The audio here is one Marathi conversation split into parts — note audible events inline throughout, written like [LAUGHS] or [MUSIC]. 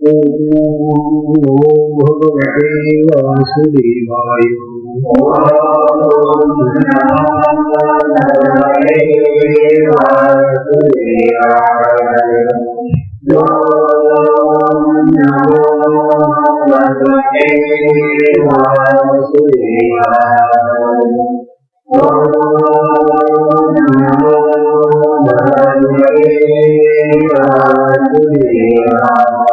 नमो भगवते वासुदेवाय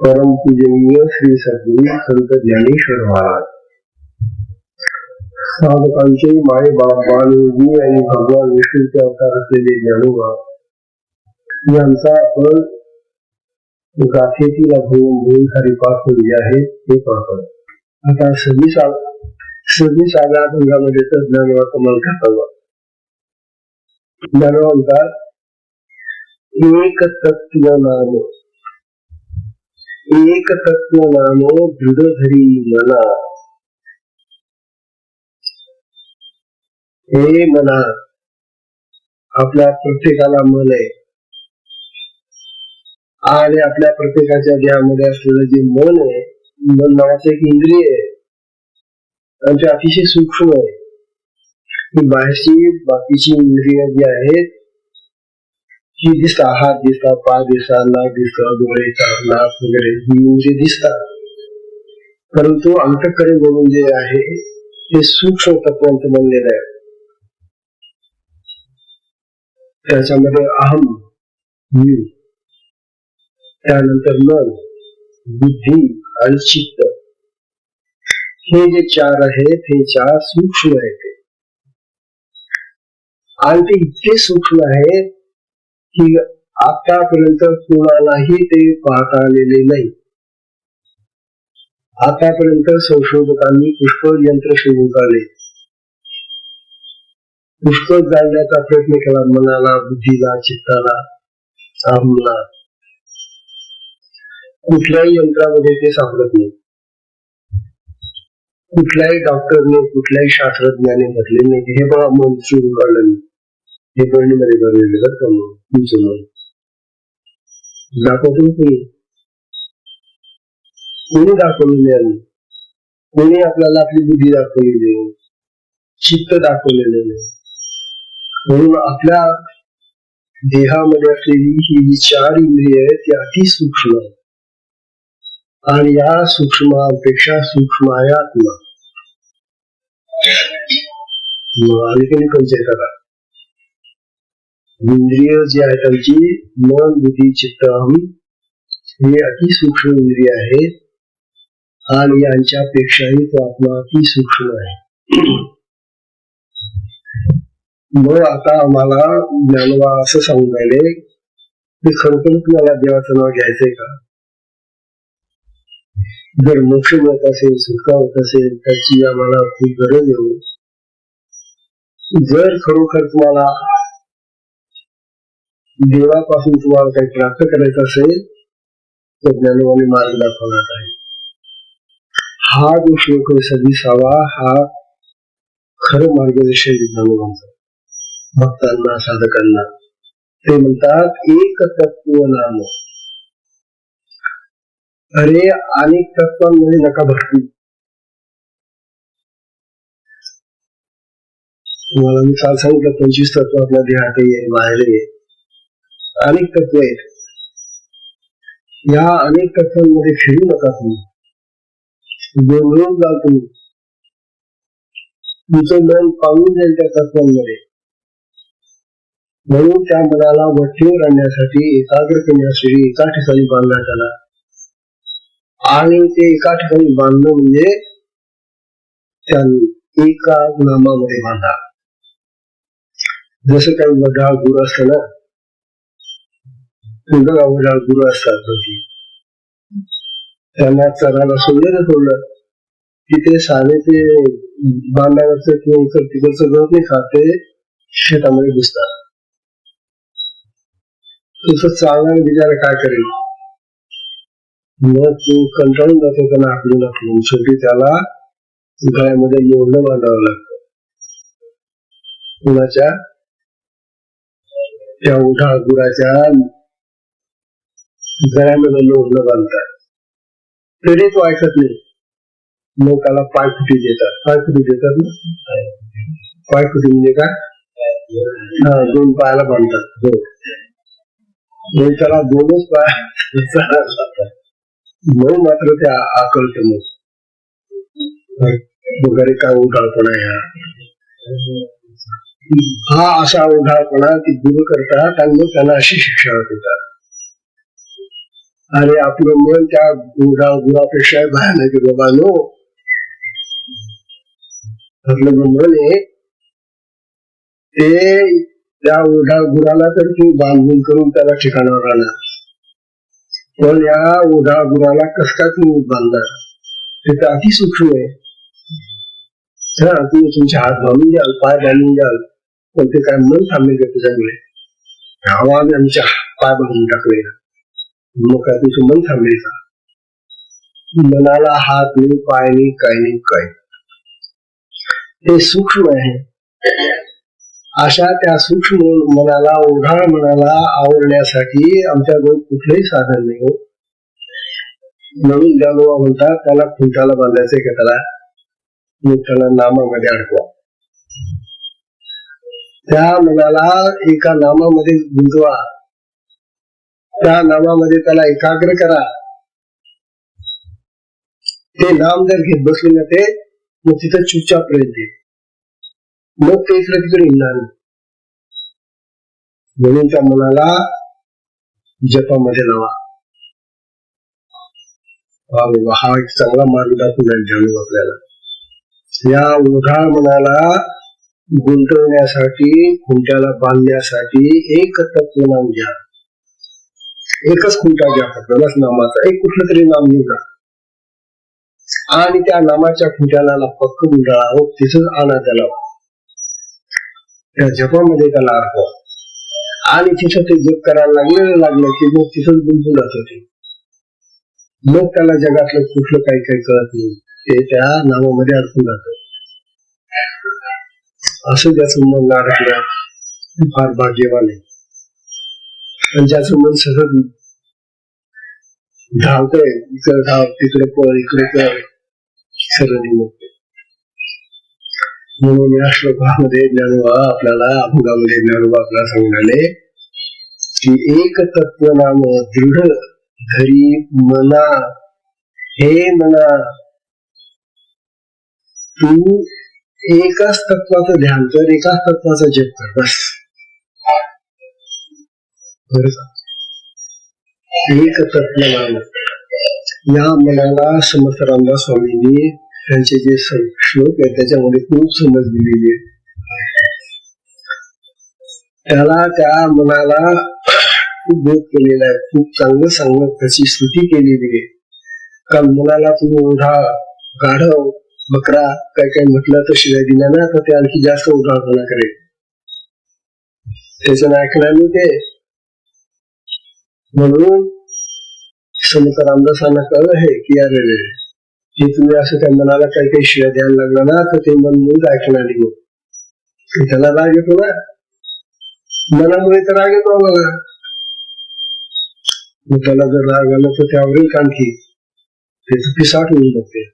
परम पूजनीय श्री सद्गुरू संत ज्ञानेश्वर महाराज साधकांचे माय बाप बालयोगी आणि भगवान विष्णूचे अवतार असलेले ज्ञानोबा यांचा आपण गाथेतील घेऊन भूल हरिपाठ केली आहे हे पाहतो आता सव्वीस सव्वीस आव्या भंगामध्ये तर ज्ञानवा कमाल करतो ज्ञानवा म्हणतात एक तत्व नाम एक तत्व नाम दृढ धरी मना. हे मना. आपल्या प्रत्येकाला मन आहे. आणि आपल्या प्रत्येकाच्या देहामध्ये असलेलं जे मन आहे मन नावाचं एक इंद्रिय आहे. आणि ते अतिशय सूक्ष्म आहे. बाहेरची बाकीची इंद्रिय जी आहेत ही दिसतात हात दिसतात पाय दिसतात नाक दिसतात डोळे नाक वगैरे ही इंद्रिय दिसतात. परंतु अंतकडे म्हणून जे आहे ते सूक्ष्म तत्वांचं बनलेलं आहे. त्याच्यामध्ये अहम मी त्यानंतर मन बुद्धी आणि चित्त. हे जे चार आहेत हे चार सूक्ष्म आहेत. आणि ते इतके सूक्ष्म आहेत की आतापर्यंत कोणालाही ते पाहता आलेले नाही. आतापर्यंत संशोधकांनी पुष्कळ यंत्र शोधून काढले. पुष्कळ जाणण्याचा प्रयत्न केला मनाला बुद्धीला चित्ताला अहमला कुठल्याही यंत्रामध्ये ते सापडत नाही. कुठल्याही डॉक्टरने कुठल्याही शास्त्रज्ञाने म्हटले नाही हे बघा मन सुरू काढलं हे बरणीमध्ये भरलेलं बरं का मग तुमचं मन. दाखवतो कोणी कोणी दाखवलं नाही कोणी आपल्याला आपली बुद्धी दाखवलेली नाही? चित्त दाखवलेलं नाही. म्हणून आपल्या देहामध्ये असलेली ही जी चार इंद्रिय आहेत ती अति सूक्ष्म आहे आणि या सूक्ष्मापेक्षा सूक्ष्म आहे आत्मा आणखीन कंचे करा. इंद्रिय जी आहे त्यांची मन बुद्धी चित्त हे अति सूक्ष्म इंद्रिय आहेत आणि यांच्यापेक्षाही तो आत्मा अति सूक्ष्म आहे. मग आता आम्हाला ज्ञानवा असं सांगून राहिले की खरोखर तुम्हाला देवाचं नाव घ्यायचंय का? जर मोक्ष मिळत असेल सुटका होत असेल त्याची आम्हाला खूप गरज आहे जर खरोखर तुम्हाला देवापासून तुम्हाला काही प्राप्त करायचं असेल तर ज्ञानवाने मार्ग दाखवणार आहे हा जो श्लोक आहे सव्वीसावा हा खरं मार्गदर्शन ज्ञानवांचा भक्तांना साधकांना ते म्हणतात एक तत्व नाम अरे अनेक तत्वांमध्ये म्हणजे नका भक्ती तुम्हाला मी काल सांगितलं पंचवीस तत्व आपल्या देहात आहे बाहेर आहे. अनेक तत्व आहेत. या अनेक तत्वांमध्ये फिरू नका तुम्ही. गोंधळून जा तुम्ही. तुमचं मन पाळून जाईल त्या तत्वांमध्ये. म्हणून त्या मनाला वठीवर आणण्यासाठी एकाग्र करण्यासाठी एका ठिकाणी बांधण्यात आला. आणि ते एका ठिकाणी बांधणं म्हणजे त्या एका नामामध्ये बांधा. जसं काही वडाळ गुरु असतं ना तुम्ही वडाळ गुरु असतात बघी त्यांना चराला सोडलं सोडलं. की ते सारे ते बांधावरचं किंवा इतर तिकडचं गवत नाही खात ते शेतामध्ये घुसतात. तसं चालणार बिचारा काय करेल? मग तो कंटाळून जातो त्याला आकडून आकडून शेवटी त्याला गळ्यामध्ये एवढं बांधावं लागतं. कुणाच्या त्या उठा गुराच्या गळ्यामध्ये लोणं बांधतात. तरी तो ऐकत नाही. मग त्याला पायफुटी देतात. पायफुटी देतात ना? पायफुटी म्हणजे काय? हा दोन पायाला बांधतात. हो. मग त्याला दोनच पाय [LAUGHS] चालतात. लागतात. मात्र ते आ- वगैरे काय उठाळपणा या हा. असा उठाळपणा ती दूर करतात आणि मग त्यांना अशी शिक्षा देतात. अरे आपलं मन त्या गुढा गुरापेक्षा भयानक बाबा नो. आपलं जे मन आहे ते त्या ओढा गुराला तर तू बांधून करून त्याला ठिकाणावर राहणार पण या ओढा गुराला कस तुम्ही बांधणार. ते तर अति सूक्ष्म आहे. हा तुम्ही तुमचे हात बांधून द्याल पाय बांधून द्याल पण ते काय मन थांबेल का त्याच्यामुळे? आवाज आमच्या पाय बांधून टाकले. मग काय तुमचं मन थांबेल का? मनाला हात नाही पाय नाही काय नाही काय ते सूक्ष्म आहे. अशा त्या सूक्ष्म मनाला ओढाळ मनाला आवरण्यासाठी आमच्याजवळ कुठलंही साधन नाही हो. नवीन ज्ञानोबा म्हणतात त्याला खुंटाला बांधायचंय का त्याला? मग त्याला नामामध्ये अडकवा. त्या मनाला एका नामामध्ये गुंतवा. त्या नामामध्ये त्याला एकाग्र करा. ते नाम जर घेत बसले ना ते मग तिथं चुपचाप राहते मग ते इकडे तिकडे येणार म्हणून त्या मनाला जपामध्ये लावा. हा एक चांगला मार्ग दाखवला जाणू आपल्याला. या ओढाळ मनाला गुंतवण्यासाठी खुंट्याला बांधण्यासाठी एक तत्व नाम घ्या. एकच खुंटा घ्या फक्त नामाचा. एक कुठलं तरी नाम निवडा आणि त्या नामाच्या खुंट्याला पक्क गुंडाळा. हो तिथंच आणा त्याला. त्या जपामध्ये त्याला अर्थ. आणि तिथं ते जग करायला लागलेलं लागलं की मग तिथं गुंतून जात ते मग त्याला जगातलं कुठलं काही काही कळत नाही. ते त्या नावामध्ये अडकून जात. असं ज्याचं मन अडकलं. फार भाग्यवान आहे. आणि ज्याचं मन सतत धावतंय इकडे धाव तिकडे पळ इकडे पळ. सरळ मग म्हणून या श्लोकामध्ये ज्ञानोबा आपल्याला अभुगामध्ये ज्ञानोबा आपल्याला सांगणारे की एक तत्व नाम दृढ घरी मना. हे मना तू एकाच तत्वाचं ध्यान कर एकाच तत्वाचा जप कर बस. एक तत्व नाम. या मनाला समर्थ रामदास स्वामींनी त्यांचे जे श्लोक आहेत त्याच्यामध्ये खूप समज दिलेली आहे त्याला त्या मनाला खूप बोध केलेला आहे खूप चांगलं चांगलं त्याची स्तुती केलेली आहे. कारण मनाला तुम्ही ओढा गाढव बकरा काय काय म्हटलं तर शिवाय दिला ना तर ते आणखी जास्त उघाडपणा करेल. त्याचं ऐकणार ते. म्हणून संत रामदासांना कळलं आहे की अरे हे तुम्ही असं त्या मनाला काही काही शिव्या द्यायला लागलं ना तर ते मन मूळ ऐकणार नाही त्याला राग येतो ना. मनामुळे तर राग येतो बघा मग त्याला जर राग आला तर त्यावरील आणखी त्याचं पिसाट होऊन बघते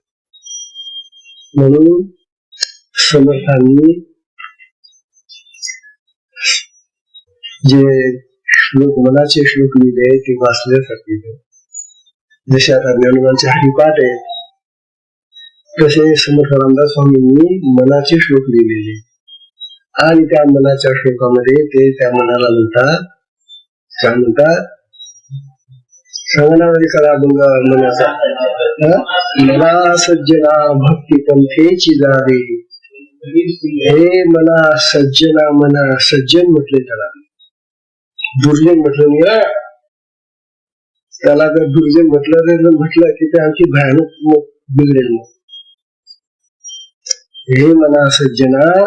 म्हणून समर्थांनी जे श्लोक मनाचे श्लोक लिहिले ते वाचल्यासाठी जसे आता ज्ञानोबांचे हरिपाठ आहे तसे समर्थ रामदास स्वामींनी मनाचे श्लोक लिहिलेले आणि त्या मनाच्या श्लोकामध्ये ते त्या मनाला म्हणतात काय म्हणतात सांगणामध्ये करा अभंग मनाचा मला सज्जना भक्ती पंथेची जावे हे मना सज्जना मना सज्जन म्हटले त्याला. दुर्जन म्हटलं नाही त्याला जर दुर्जन म्हटलं तर म्हटलं की ते आमची भयानक बिघडेल मग. हे मना सज्जना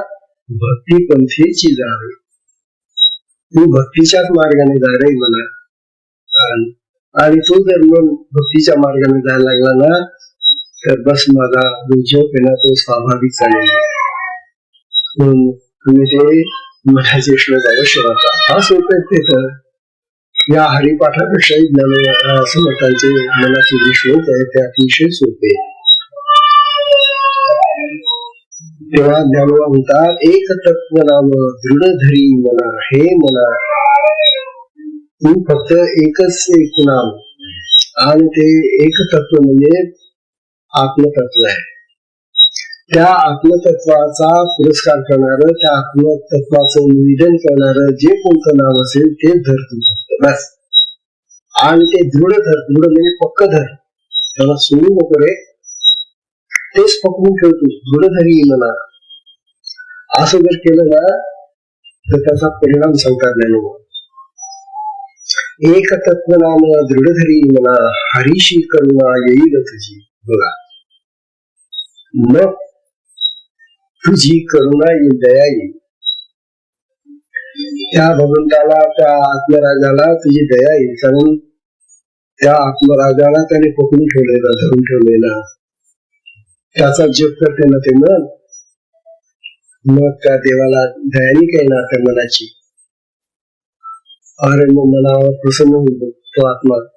भक्ती पंथेची जावे तू भक्तीच्याच मार्गाने जा रे मला. आणि- तो जर मग भक्तीच्या मार्गाने जायला लागला ना तर बस माझा जो झोप तो स्वाभाविक चालेल म्हणून तुम्ही ते मठाचे श्लोक अवश्य वाचा हा सोपे ते तर. या हरिपाठापेक्षाही ज्ञान समर्थांचे मनाचे जे श्लोक आहेत ते अतिशय सोपे. तेव्हा ज्ञानोबा म्हणतात एक तत्व नाम दृढ धरी मना हे मना तू फक्त एकच एक नाम. आणि ते एक तत्व म्हणजे आत्मतत्व आहे. त्या आत्मतत्वाचा पुरस्कार करणार त्या आत्मतत्वाचं निवेदन करणार जे कोणतं नाव असेल ते धर तू फक्त बस. आणि ते दृढ धर दृढ म्हणजे पक्क धर त्याला सोडू नको रे. तेच पकडून ठेवतो दृढधरी म्हणा असं जर केलं ना तर त्याचा परिणाम सांगतात एक तत्व नाम दृढ धरी म्हणा हरीशी करुणा येईल तुझी. बघा. मग तुझी करुणा येईल दया येईल. त्या भगवंताला त्या आत्मराजाला तुझी दया येईल. कारण त्या आत्मराजाला त्याने पकडून ठेवलेला धरून ठेवलेला त्याचा जप करते ना ते मन मग त्या देवाला दयानी काही ना त्या मनाची. अरे मग मनावर प्रसन्न होतो तो आत्मा.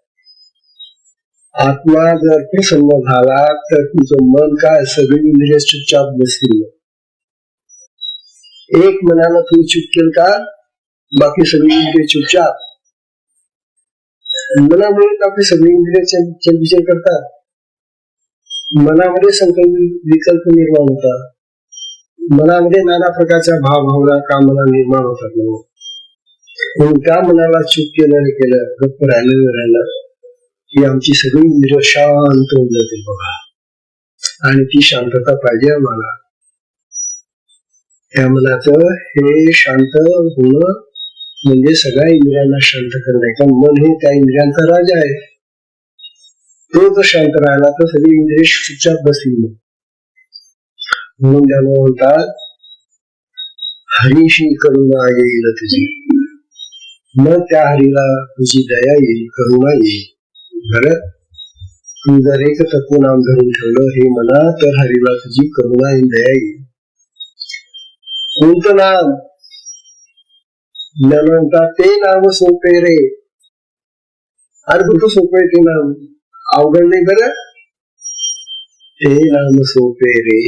आत्मा जर प्रसन्न झाला तर तुझं मन काय सगळी इंद्रिय चुपचाप बसतील एक मनाला तू चुपकेल का? बाकी सगळी इंद्रिय चुपचाप. मनामुळे आपली सगळी इंद्रिय विचार करतात. मनामध्ये संकल्प विकल्प निर्माण होतात मनामध्ये नाना प्रकारच्या भाव भावना कामना निर्माण होतात म्हणून. म्हणून त्या मनाला चूक केलं नाही केलं गप्प राहिलं राहिलं की आमची सगळी इंद्रिय शांत होऊन जाते बघा. आणि ती शांतता पाहिजे आम्हाला. त्या मनाचं हे शांत होणं म्हणजे सगळ्या इंद्रियांना शांत करणं कारण मन हे त्या इंद्रियांचा राजा आहे. तो जर शांत राहिला तर सगळी इंद्रिय चुपचाप बसली म्हणून त्यानं म्हणतात हरीशी करुणा येईल तुझी. मग त्या हरीला तुझी दया येईल करुणा येईल. बरं? तू जर एक तत्व नाम धरून ठेवलं हे म्हणा तर हरीला तुझी करुणा येईल दया येईल. कोणतं नाम? ज्ञान म्हणतात ते नाम सोपे रे. अरे कुठं सोपे ते नाम? अवघड नाही बरं हे राम सोपे रे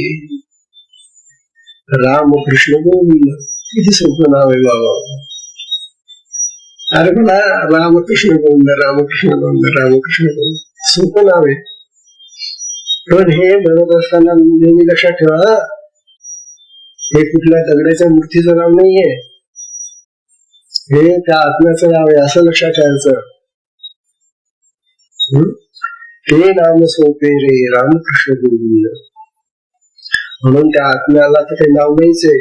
राम कृष्ण गोविंद किती सोपं नाव आहे बाबा अरे मला रामकृष्ण गोविंद रामकृष्ण गोविंद रामकृष्ण गोविंद सोपं नाव आहे पण हे म्हणत असताना नेहमी लक्षात ठेवा हे कुठल्या दगडाच्या मूर्तीचं नाव नाहीये हे त्या आत्म्याचं नाव आहे असं लक्षात ठेवायचं ते नाम सोपे रे रामकृष्ण गोविंद म्हणून त्या आत्म्याला तर ते नाव नाहीच आहे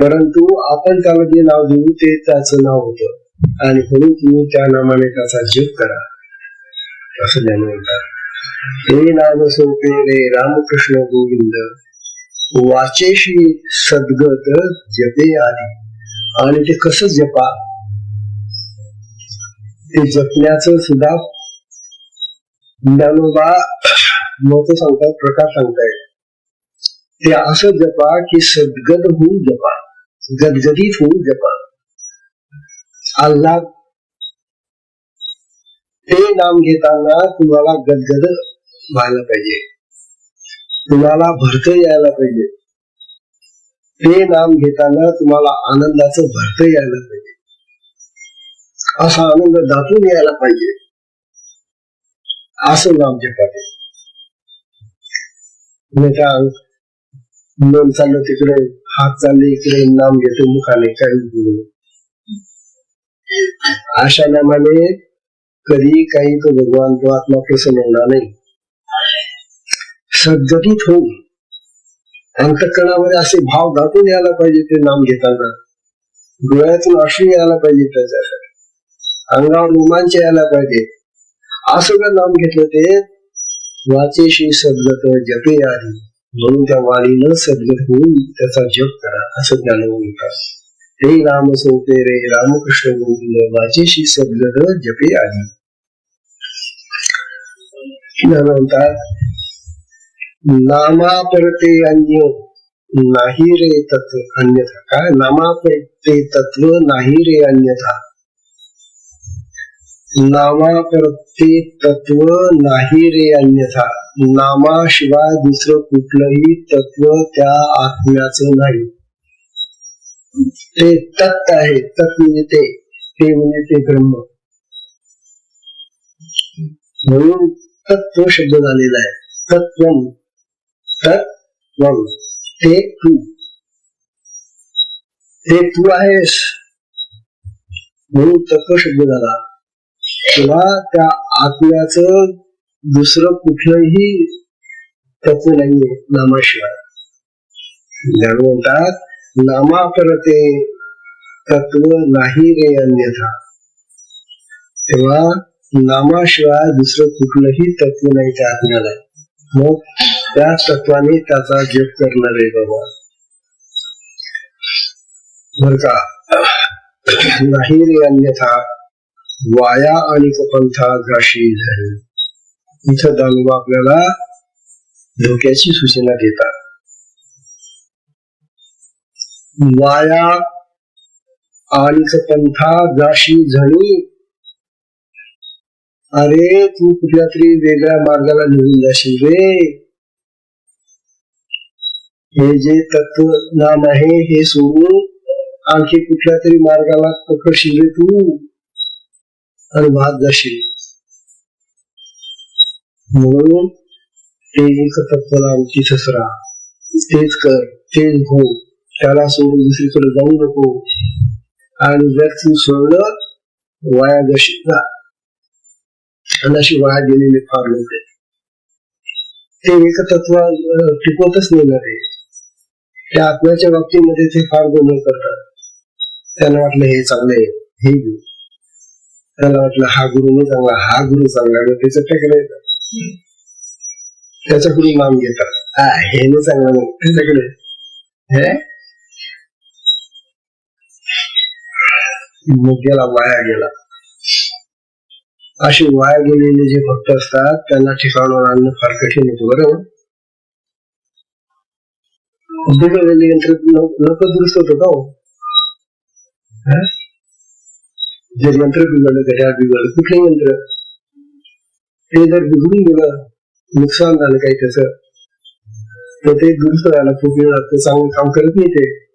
परंतु आपण त्याला जे नाव देऊ ते त्याचं नाव होत. आणि म्हणून तुम्ही त्या नामाने त्याचा जप करा. असं ज्ञान म्हणतात. हे नाम सोपे रे रामकृष्ण गोविंद वाचेशी सद्गत जपे आली आणि ते कसं जपा? ते जपण्याचं सुद्धा ज्ञानोबा मत सांगतात प्रकार सांगतायत. ते असं जपा की सद्गद होऊन जपा. गदगदीत होऊन जपा. आल्हाद ते नाम घेताना तुम्हाला गदगद व्हायला पाहिजे. तुम्हाला भरत यायला पाहिजे. ते नाम घेताना तुम्हाला आनंदाचं भरत यायला पाहिजे. असा आनंद दाटून यायला पाहिजे. असं नाम नेता मन चाललं तिकडे हात चालले इकडे नाम घेतो मुखाने काही अशा नामाने कधी काही तो भगवान तो आत्मा प्रसन्न होणार नाही. सद्गतीत होऊन अंतकरणामध्ये असे भाव दाखवून यायला पाहिजे ते नाम घेताना. डोळ्यातून अश्रू यायला पाहिजे त्याच्यासाठी. अंगावर रोमांच यायला पाहिजे. असं जर नाम घेतलं ते वाचेशी सद्गत जपे आधी म्हणून त्या वाणीनं सद्गत होऊन त्याचा जप करा असं ज्ञान म्हणतात हे राम सोपे रे रामकृष्ण गोविंद वाचेशी सद्गत जपे आधी ज्ञान म्हणतात नामा परते अन्य नाही रे तत्व अन्यथा. काय? नामा परते तत्व नाही रे अन्यथा. नामा परते तत्व नाही रे अन्यथा. नामाशिवाय दुसरं कुठलंही तत्व त्या आत्म्याचं नाही. ते तत् आहे तत् म्हणजे ते ते म्हणजे ते ब्रह्म. म्हणून तत्व शब्द झालेला आहे. तत्व तत्व ते तू. ते तू आहेस. म्हणून तत्व शब्द झाला. किंवा त्या आत्म्याचं दुसरं कुठलंही तत्व नाहीये नामाशिवाय. ज्ञान म्हणतात नामापरते तत्व नाही रे अन्यथा. तेव्हा नामाशिवाय दुसरं कुठलंही तत्व नाही त्या आत्म्याला. मग त्या तत्वाने त्याचा जप करणार आहे बाबा. बर का? नाही रे अन्यथा. वाया आणि पंथा घाशी झाली इथं दानोबा आपल्याला धोक्याची सूचना देतात. वाया आणि पंथा जाशी झणी अरे तू कुठल्या तरी वेगळ्या मार्गाला निघून जाशील रे. हे जे तत्व नाम आहे हे सोडून आणखी कुठल्या तरी मार्गाला पकडशील रे तू. आणि भात जाशील म्हणून ते एक तत्वाला तिथंच राहा तेच कर तेच हो त्याला सोडून दुसरीकडे जाऊ नको. आणि जर तू सोडलं वाया जशी जा. आणि अशी वाया गेलेले फार लोक ते एक तत्व टिकवतच नाही ना ते. त्या आत्म्याच्या बाबतीमध्ये ते फार गोंधळ करतात. त्यांना वाटलं हे चांगलं आहे हे घेऊ त्याला वाटलं हा गुरु नाही चांगला हा गुरु चांगला. आहे त्याचं त्याच्याकडे त्याच्याकडून नाम घेतात. हा हे नाही चांगलं नाही त्याच्याकडे. हे? मग गेला वाया गेला. असे वाया गेलेले जे भक्त असतात त्यांना ठिकाणावर आणणं फार कठीण होतं बरोबर बिघडलेले यंत्र लवकर दुरुस्त होतं का हो? जे यंत्र बिघडलं घड्याळ बिघडलं. कुठलं यंत्र? ते जर बिघडून गेलं नुकसान झालं काही त्याच तर ते दुरुस्त झालं खूप वेळ लागतो. चांगलं काम करत नाही ते.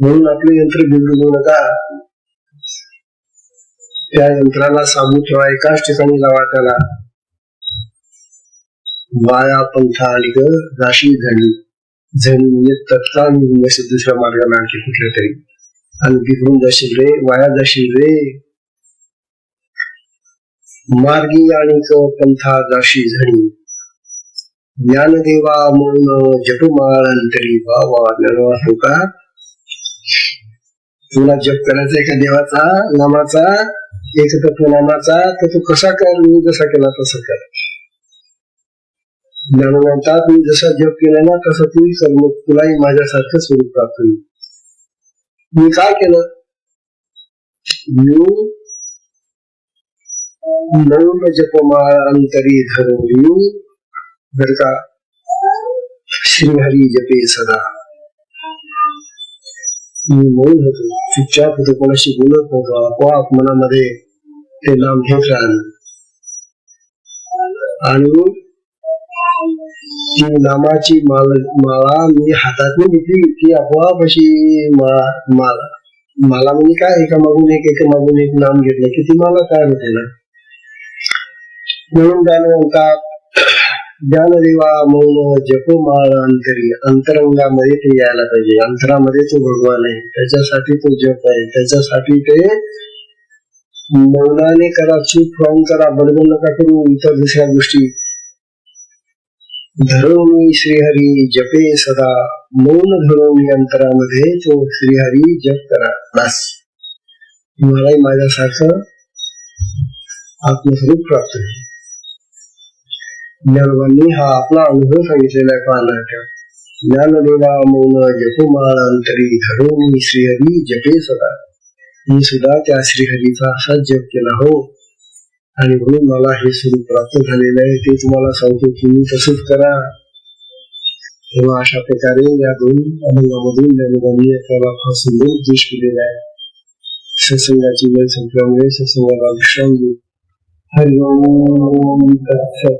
म्हणून आपलं यंत्र बिघडू देऊ नका. त्या यंत्राला साबू ठेवा. एकाच ठिकाणी लावा त्याला. वाया पंथा आणि राशी झाली झणी म्हणजे तत्काळ निघून दुसऱ्या मार्गाला आणखी कुठल्या तरी. आणि बिघडून जाशील रे वाया जाशील रे मार्गी आणि पंथा जाशी झणी. ज्ञानदेवा मौन जपमाळ अंतरी बाबा ज्ञानवा का तुला जप करायचा एका देवाचा नामाचा? एक तत्व नामाचा तर तू कसा कर? मी जसा केला तसा कर. ज्ञान म्हणतात मी जसा जप केला ना तसा तू सर्व तुलाही माझ्यासारखं स्वरूप प्राप्त होईल. मी काय केलं? मी मौन जपमाळ अंतरी धरवली बर का श्रीहरी जपे सदा. मी मौन होतो चुपचाप होतो कोणाशी बोलत नव्हतो आपोआप मनामध्ये ते नाम घेत राहिलं. आणि नामाची माळ माळा मी हातातून घेतली की आपोआप अशी माला माला म्हणजे काय एका मागून एक एका मागून एक नाम घेतलं की ती माला काय होते ना म्हणून जाणवता ज्ञानदेवा मौन जपमाळ अंतरी अंतरंगामध्ये ते यायला पाहिजे अंतरामध्ये तो भगवान आहे त्याच्यासाठी तो जप आहे त्याच्यासाठी ते मौनाने करा चूक फ्रॉम करा बडबड नका करू इतर दुसऱ्या गोष्टी धरोनी श्रीहरी जपे सदा। मौन धरोनी अंतरामध्ये तो श्रीहरी जप करा। बस। तुम्हालाही माझ्यासारखं आत्मस्वरूप प्राप्त होईल. ज्ञानवांनी हा आपला अनुभव सांगितलेला आहे पाहण्याच्या ज्ञानदेवा मौन जपमाळ अंतरी धरोनी श्रीहरी जपे सदा। मी सुद्धा त्या श्रीहरीचा असा जप केला हो. आणि म्हणून मला हे स्वरूप प्राप्त झालेलं आहे ते तुम्हाला सांगतो तुम्ही तसंच करा तेव्हा अशा प्रकारे या दोन अभंगामधून ज्ञानोबांनी आपल्याला फार सुंदर उद्देश केलेला आहे सत्संगाची वेळ संपल्यामुळे सत्संगाला विश्राम देऊ हरिओम तत्सत